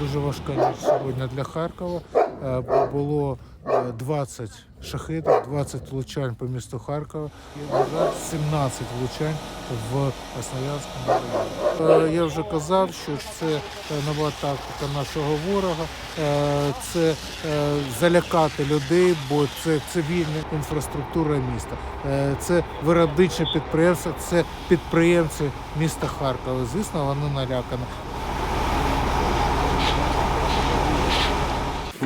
дуже важка ніч сьогодні для Харкова. Е, Було е, 20 шахедів, 20 влучань по місту Харкова і, на жаль, 17 влучань в Основ'янському районі. Е, Я вже казав, що це е, нова тактика нашого ворога. Е, Це е, залякати людей, бо це цивільна інфраструктура міста. Е, Це виробниче підприємство, це підприємці міста Харкова. Звісно, вони налякані.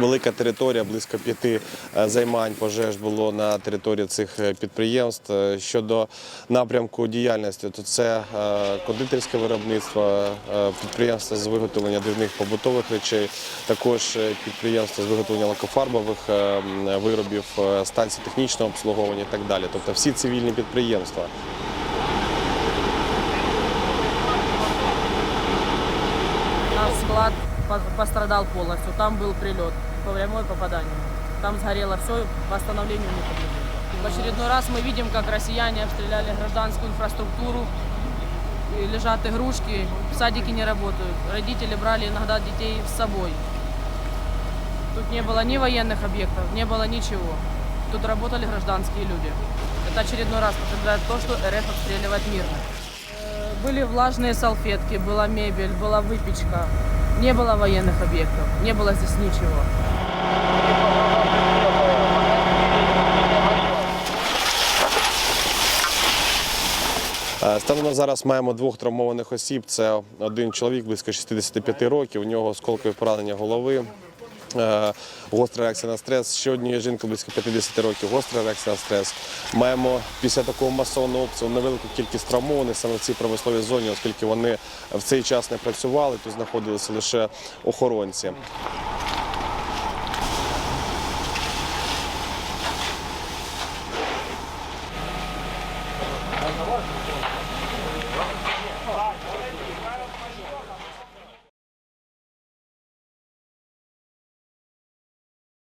Велика територія, близько п'яти е, займань пожеж було на території цих е, підприємств. Е, Щодо напрямку діяльності, то це кондитерське виробництво, підприємство з виготовлення дрібних побутових речей, також підприємство з виготовлення лакофарбових виробів, станції технічного обслуговування і так далі. Тобто всі цивільні підприємства. Склад по- пострадал полностью. Там был прилет по прямой попаданию. Там сгорело все, восстановлению не подлежит. В очередной раз мы видим, как россияне обстреляли гражданскую инфраструктуру. И лежат игрушки, садики не работают. Родители брали иногда детей с собой. Тут не было ни военных объектов, не было ничего. Тут работали гражданские люди. Это очередной раз подтверждает то, что РФ обстреливает мирно. Э, Были влажные салфетки, была мебель, была выпечка. Не было военных объектов, не было здесь ничего. Е, Станом на зараз маємо двох травмованих осіб. Це один чоловік близько 65 років. У нього осколкові поранення голови. е, Гостра реакція на стрес. Ще однієї жінки близько 50 років. Гостра реакція на стрес. Маємо після такого масового обстрілу невелику кількість травмованих саме в цій промисловій зоні, оскільки вони в цей час не працювали, тут знаходилися лише охоронці.